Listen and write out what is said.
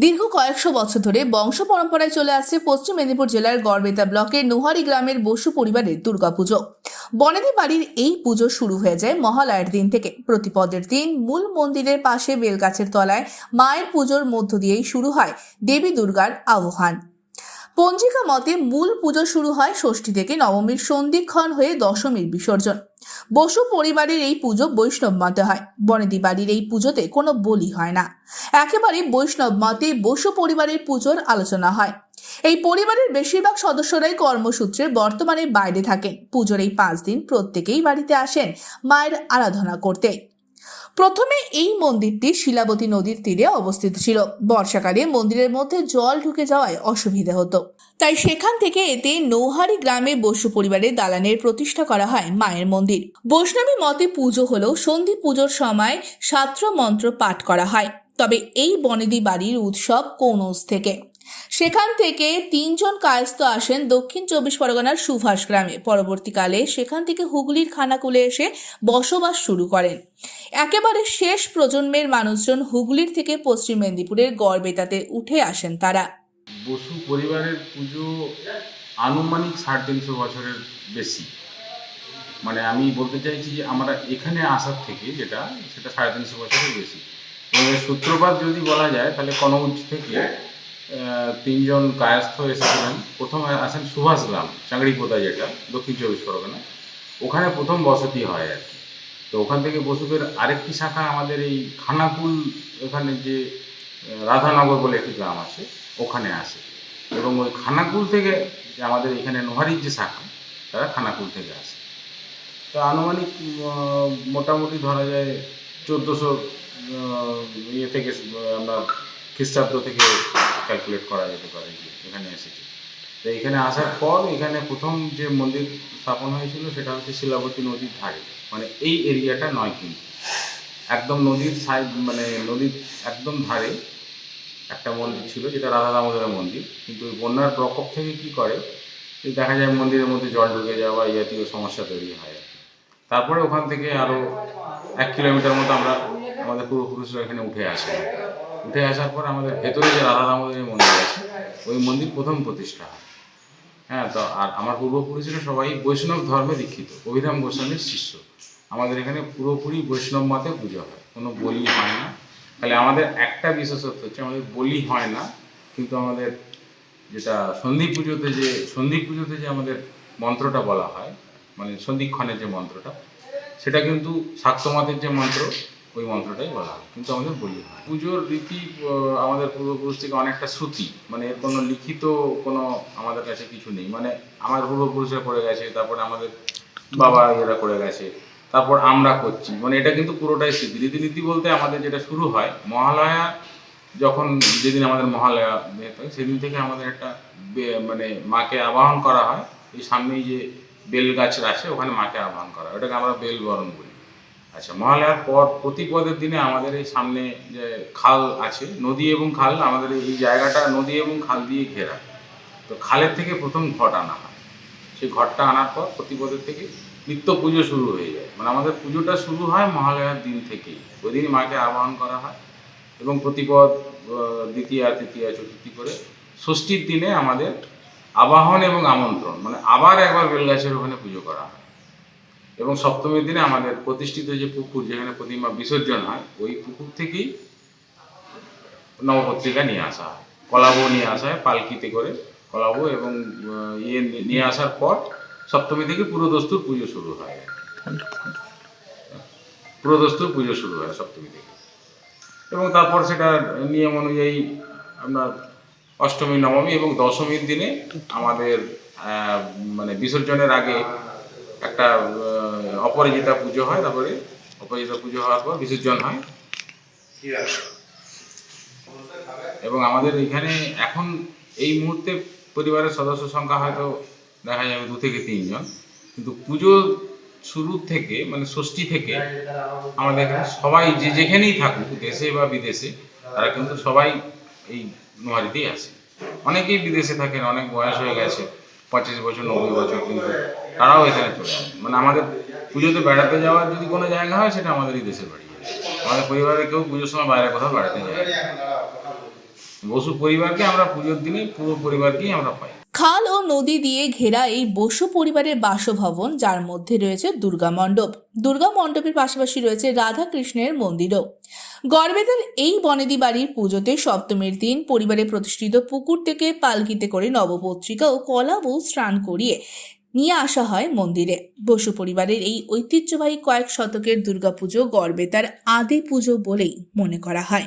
দীর্ঘ কয়েকশো বছর ধরে বংশ পরম্পরায় চলে আসছে পশ্চিম মেদিনীপুর জেলার গড়বেতা ব্লকের নোহারি গ্রামের বসু পরিবারের দুর্গা পুজো বনেদি বাড়ির এই পুজো শুরু হয়ে যায় মহালয়ার দিন থেকে। প্রতিপদের দিন মূল মন্দিরের পাশে বেলগাছের তলায় মায়ের পুজোর মধ্য দিয়েই শুরু হয় দেবী দুর্গার আহ্বান পঞ্জিকা মতে মূল পুজো শুরু হয় ষষ্ঠী থেকে নবমীর সন্ধিক্ষণ হয়ে দশমীর বিসর্জন। বসু পরিবারের এই পুজো বৈষ্ণব মতে হয়। বনেদি বাড়ির এই পুজোতে কোনো বলি হয় না। একেবারে বৈষ্ণব মতে বসু পরিবারের পুজোর আলোচনা হয়। এই পরিবারের বেশিরভাগ সদস্যরাই কর্মসূত্রে বর্তমানে বাইরে থাকেন। পুজোর এই পাঁচ দিন প্রত্যেকেই বাড়িতে আসেন মায়ের আরাধনা করতে। প্রথমে এই মন্দিরটি শিলাবতী নদীর তীরে অবস্থিত ছিল। বর্ষাকালে মন্দিরের মধ্যে জল ঢুকে যাওয়ায় অসুবিধা হতো। তাই সেখান থেকে এতে নৌহারি গ্রামে বসু পরিবারের দালানের প্রতিষ্ঠা করা হয় মায়ের মন্দির। বৈষ্ণবী মতে পুজো হলেও সন্ধি পুজোর সময় সাত্র মন্ত্র পাঠ করা হয়। তবে এই বনেদি বাড়ির উৎসব কৌনস থেকে। সেখান থেকে তিনজন কায়স্থ আসেন দক্ষিণ চব্বিশ পরগনার সুভাষ গ্রামে। পরবর্তীকালে সেখান থেকে হুগলির খানাকুলে এসে বসবাস শুরু করেন। একেবারে শেষ প্রজন্মের মানুষজন হুগলির থেকে পশ্চিম মেদিনীপুরের গড়বেতাতে উঠে আসেন তারা। বসু পরিবারের পুজো আনুমানিক সাড়ে তিনশো বছরের বেশি। মানে আমি বলতে চাইছি যে আমরা এখানে আসার থেকে যেটা, সেটা সাড়ে তিনশো বছরের বেশি। সূত্রপাত যদি বলা যায়, তাহলে কনৌজ থেকে তিনজন কায়স্থ এসেছিলেন। প্রথম আসেন সুভাষ গ্রাম চাংড়িপোতা যেটা? দক্ষিণ চব্বিশ পরগনা। ওখানে প্রথম বসতি হয় আর কি। তো ওখান থেকে বসুদের আরেকটি শাখা আমাদের এই খানাকুল ওখানে যে রাধানগর বলে একটি গ্রাম আছে, ওখানে আসে। এবং ওই খানাকুল থেকে যে আমাদের এখানে নোহারির যে শাখা, তারা খানাকুল থেকে আসে। তো আনুমানিক মোটামুটি ধরা যায় চোদ্দোশো ইয়ে থেকে, আমরা খ্রিস্টাব্দ থেকে ক্যালকুলেট করা যেতে পারে এখানে এসেছে। তো এখানে আসার পর এখানে প্রথম যে মন্দির স্থাপন হয়েছিল সেটা হচ্ছে শিলাবতী নদীর ধারে। মানে এই এরিয়াটা নয় কিন্তু। একদম নদীর সাইড মানে নদীর একদম ধারে একটা মন্দির ছিল, যেটা রাধা দামোদরের মন্দির। কিন্তু ওই বন্যার প্রকোপ থেকে কি করে? দেখা যায় মন্দিরের মধ্যে জল ঢুকে যাওয়া এই জাতীয় সমস্যা তৈরি হয় তারপরে ওখান থেকে আরও এক কিলোমিটার মতো আমরা আমাদের পূর্বপুরুষরা এখানে উঠে আসে। উঠে আসার পর আমাদের ভেতরে যে রাধা দামোদরের মন্দির আছে, ওই মন্দির প্রথম প্রতিষ্ঠা হয়। হ্যাঁ তো আর আমার পূর্বপুরুষরা সবাই বৈষ্ণব ধর্মে দীক্ষিত, অভিরাম গোস্বামীর শিষ্য। আমাদের এখানে পুরোপুরি বৈষ্ণব মতে পুজো হয়, কোনো বলি হয় না। তাহলে আমাদের একটা বিশেষত্ব হচ্ছে আমাদের বলি হয় না, কিন্তু আমাদের যেটা সন্ধি পুজোতে যে, সন্ধি পুজোতে যে আমাদের মন্ত্রটা বলা হয় মানে সন্ধিক্ষণের যে মন্ত্রটা, সেটা কিন্তু শাক্তমতের যে মন্ত্র ওই মন্ত্রটাই বলা হয়। কিন্তু আমাদের বলি হয়। পুজোর রীতি আমাদের পূর্বপুরুষ থেকে অনেকটা শ্রুতি। মানে এর কোনো লিখিত কোনো আমাদের কাছে কিছু নেই। মানে আমার পূর্বপুরুষরা করে গেছে, তারপরে আমাদের বাবা এরা করে গেছে, তারপর আমরা করছি। মানে এটা কিন্তু পুরোটাই স্মৃতি। রীতিনীতি বলতে আমাদের যেটা শুরু হয়, মহালয়া যখন যেদিন আমাদের মহালয়া সেদিন থেকে আমাদের একটা মানে মাকে আবাহন করা হয়। এই সামনেই যে বেল গাছ আছে, ওখানে মাকে আবাহন করা হয়। ওটাকে আমরা বেল বরণ বলি। আচ্ছা মহালয়ার পর প্রতিপদের দিনে আমাদের এই সামনে যে খাল আছে, নদী এবং খাল, আমাদের এই জায়গাটা নদী এবং খাল দিয়ে ঘেরা। তো খালের থেকে প্রথম ঘট আনা হয়। সেই ঘটটা আনার পর প্রতিপদের থেকে নিত্য পুজো শুরু হয়ে যায়। মানে আমাদের পুজোটা শুরু হয় মহালয়ার দিন থেকেই। ওই দিন মাকে আবাহন করা হয় এবং প্রতিপদ দ্বিতীয়া, তৃতীয়া, চতুর্থী করে ষষ্ঠীর দিনে আমাদের আবাহন এবং আমন্ত্রণ। মানে আবার একবার বেলগাছের ওখানে পুজো করা হয়। এবং সপ্তমীর দিনে আমাদের প্রতিষ্ঠিত যে পুকুর যেখানে প্রতিমা বিসর্জন হয়, ওই পুকুর থেকেই নবপত্রিকা নিয়ে আসা হয়। কলাবউ নিয়ে আসা হয়, পালকিতে করে কলাবউ এবং ইয়ে নিয়ে আসার পর সপ্তমী থেকে পুরোদস্তুর পুজো শুরু হয়। পুরোদস্তুর পুজো শুরু হয় সপ্তমী থেকে। এবং তারপর সেটা নিয়ম অনুযায়ী আমরা অষ্টমী, নবমী এবং দশমীর দিনে আমাদের মানে বিসর্জনের আগে একটা অপরাজিতা পুজো হয়, তারপরে অপরাজিতা পুজো হওয়ার পর বিসর্জন হয়। এবং আমাদের এখানে এখন এই মুহূর্তে পরিবারের সদস্য সংখ্যা হয়তো দেখা যাবে দু থেকে তিনজন। কিন্তু পুজো শুরু থেকে মানে ষষ্ঠী থেকে আমাদের এখানে সবাই যে যেখানেই থাকুক, দেশে বা বিদেশে, তারা কিন্তু সবাই এই নোয়ারিতেই আসে অনেকেই বিদেশে থাকেন, অনেক বয়স হয়ে গেছে। পঁচিশ বছর, নব্বই বছর কিন্তু তারাও এখানে চলে আসে মানে আমাদের পুজোতে বেড়াতে যাওয়ার যদি কোনো জায়গা হয়, সেটা আমাদেরই দেশের বাড়ি আমাদের পরিবারের কেউ পুজোর সময় বাইরে কোথাও বেড়াতে যায়। বসু পরিবারকে আমরা পুজোর দিনে পুরো পরিবারকেই আমরা পাই। খাল ও নদী দিয়ে ঘেরা এই বসু পরিবারের বাসভবন, যার মধ্যে রয়েছে দুর্গা মণ্ডপ। দুর্গা মণ্ডপের পাশাপাশি রয়েছে রাধা কৃষ্ণের মন্দিরও। গড়বেতার এই বনেদি বাড়ির পুজোতে সপ্তমীর দিন পরিবারে প্রতিষ্ঠিত পুকুর থেকে পালকিতে করে নবপত্রিকা ও কলা বউ স্নান করিয়ে নিয়ে আসা হয় মন্দিরে। বসু পরিবারের এই ঐতিহ্যবাহী কয়েক শতকের দুর্গাপুজো গড়বেতার আদি পুজো বলেই মনে করা হয়।